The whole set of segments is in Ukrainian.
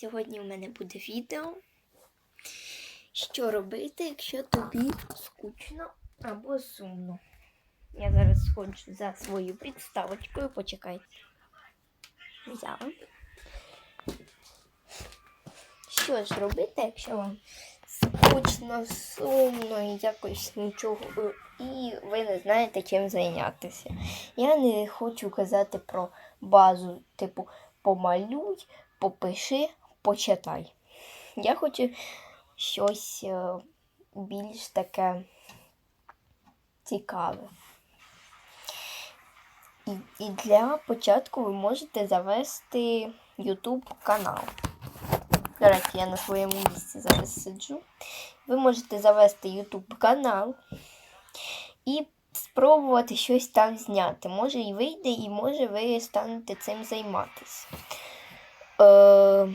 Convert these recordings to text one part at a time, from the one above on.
Сьогодні у мене буде відео, що робити, якщо тобі скучно або сумно. Я зараз сходжу за свою підставочкою, почекайте. Взяла. Що ж робити, якщо вам скучно, сумно і якось нічого, і ви не знаєте, чим зайнятися. Я не хочу казати про базу, типу, помалюй, попиши, почитай. Я хочу щось е, більш таке цікаве. І, і для початку ви можете завести YouTube канал. До речі, я на своєму місці зараз сиджу. Ви можете завести YouTube канал і спробувати щось там зняти. Може і вийде, і може ви станете цим займатися. Е,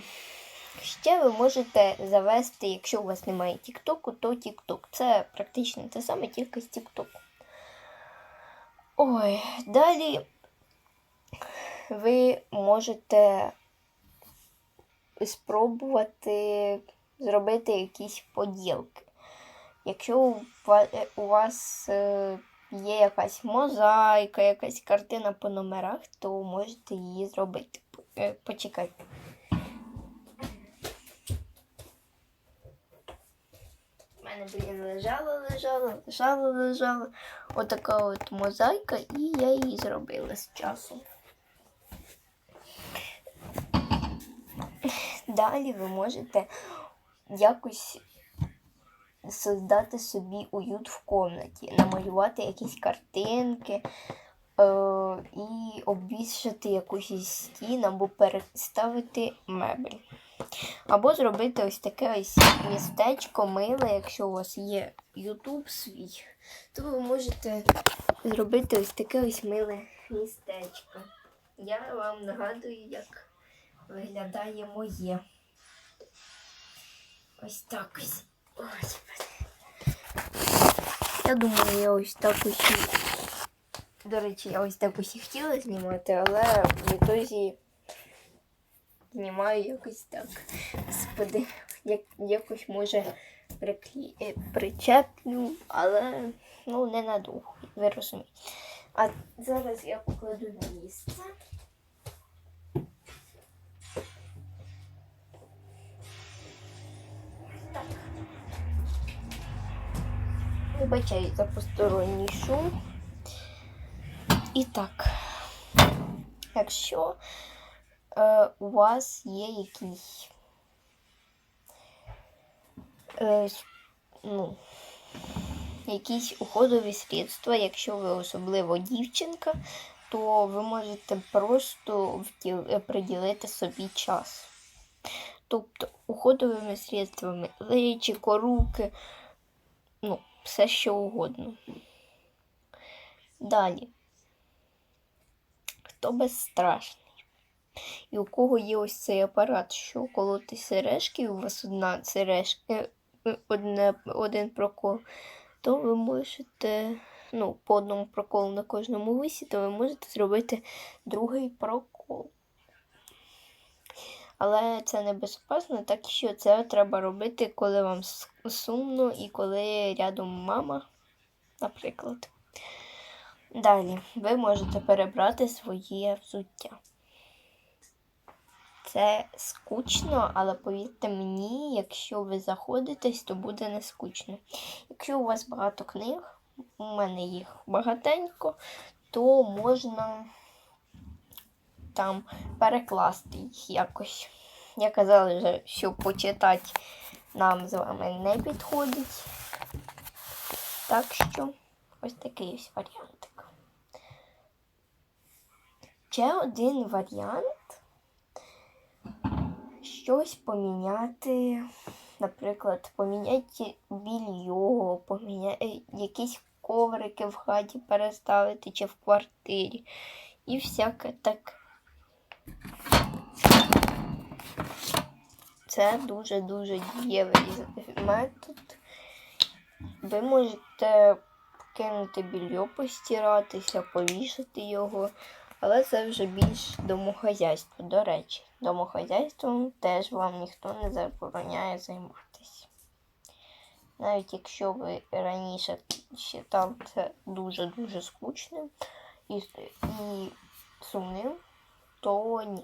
ще ви можете завести, якщо у вас немає Тіктоку, то Тікток. Це практично те саме, тільки з Тіктоку. Ой, далі ви можете спробувати зробити якісь поділки. Якщо у ва- у вас е, є якась мозаїка, якась картина по номерах, то можете її зробити. Е, Почекайте. Мене, блін, лежала, лежала, лежала, лежала. Отака от мозаїка, і я її зробила з часом. Далі ви можете якось создати собі уют в комнаті, намалювати якісь картинки е- і обвішати якусь стін або переставити мебель. Або зробити ось таке ось містечко миле, якщо у вас є YouTube свій, то ви можете зробити ось таке ось миле містечко. Я вам нагадую, як виглядає моє. Ось так ось. Господи. Я думаю, я ось так ось. До речі, я ось так ось і хотіла знімати, але в ітозі знімаю якось так. Господи, як, якось може приклі... е, причеплю, але ну ненадовго, ви розумієте. А зараз я покладу на місце. Вибачаю за посторонній шум. І так, якщо е, у вас є якісь е, ну, якісь уходові средства, якщо ви особливо дівчинка, то ви можете просто е, приділити собі час. Тобто уходовими средствами личико, руки, ну, все що угодно. Далі. Хто безстрашний? І у кого є ось цей апарат, що колоти сережки, і у вас одна сережка, е, одне, один прокол, то ви можете, ну, по одному проколу на кожному висі, то ви можете зробити другий прокол. Але це небезпечно, так що це треба робити, коли вам сумно і коли рядом мама, наприклад. Далі ви можете перебрати своє взуття. Це скучно, але повірте мені, якщо ви заходитесь, то буде не скучно. Якщо у вас багато книг, у мене їх багатенько, то можна там перекласти їх якось. Я казала вже, що почитати нам з вами не підходить. Так що ось такий ось варіантик. Ще один варіант щось поміняти. Наприклад, поміняти більйо, поміняти якісь коврики в хаті переставити чи в квартирі. І всяке так. Це дуже-дуже дієвий метод. Ви можете кинути більйо, постиратися, повішати його, але це вже більш домохазяйство, до речі. Домохозяйством теж вам ніхто не забороняє займатися. Навіть якщо ви раніше вважали це дуже-дуже скучним і, і сумним, то ні.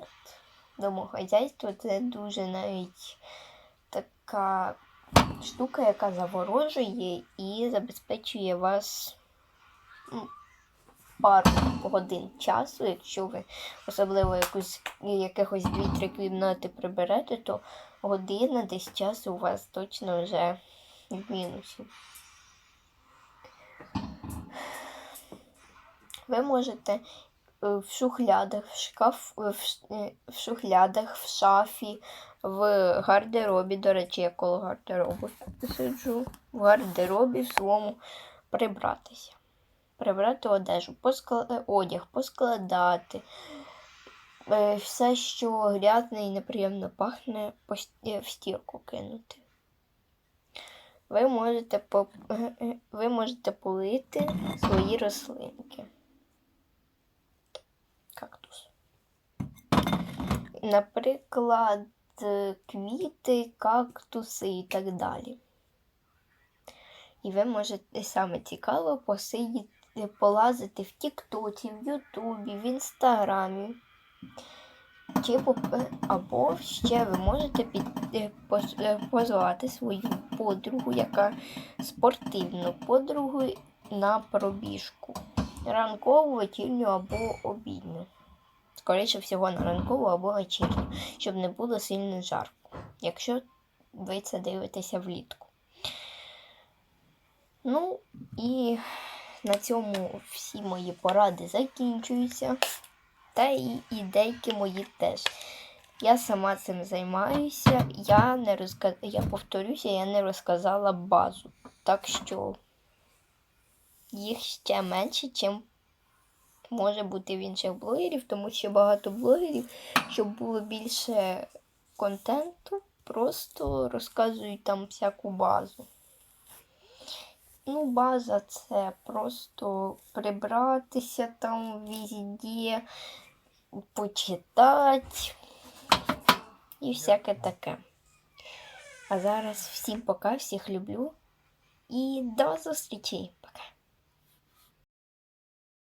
Домохозяйство це дуже навіть така штука, яка заворожує і забезпечує вас ну, пару годин часу. Якщо ви особливо якусь, якихось 2-3 кімнати приберете, то година десь часу у вас точно вже в мінусі. Ви можете е, в шухлядах, в шкаф, в, е, в шухлядах, в шафі, в гардеробі, до речі, я коло гардеробу сиджу, в гардеробі в своєму прибратися. Прибрати одежу, поскла... е, одяг, поскладати. Е, Все, що грязне і неприємно пахне, е, в стірку кинути. Ви можете, по... ви можете полити свої рослинки. Кактус. Наприклад, квіти, кактуси і так далі. І ви можете саме цікаво посидіти, полазити в Тіктоці, в Ютубі, в Інстаграмі. Чи або ще ви можете під, е, е, позвати свою подругу, яка спортивну подругу на пробіжку. Ранкову, вечірню або обідню. Скоріше всього на ранкову або вечірню, щоб не було сильно жарко, якщо ви це дивитеся влітку. Ну і на цьому всі мої поради закінчуються. Та і ідейки мої теж. Я сама цим займаюся. Я не розказ... я повторюся, я не розказала базу. Так що їх ще менше, чим може бути в інших блогерів, тому що багато блогерів, щоб було більше контенту, просто розказують там всяку базу. Ну, база це просто прибратися там везде, почитати і всяке таке. А зараз всім пока, всіх люблю і до зустрічі. Пока.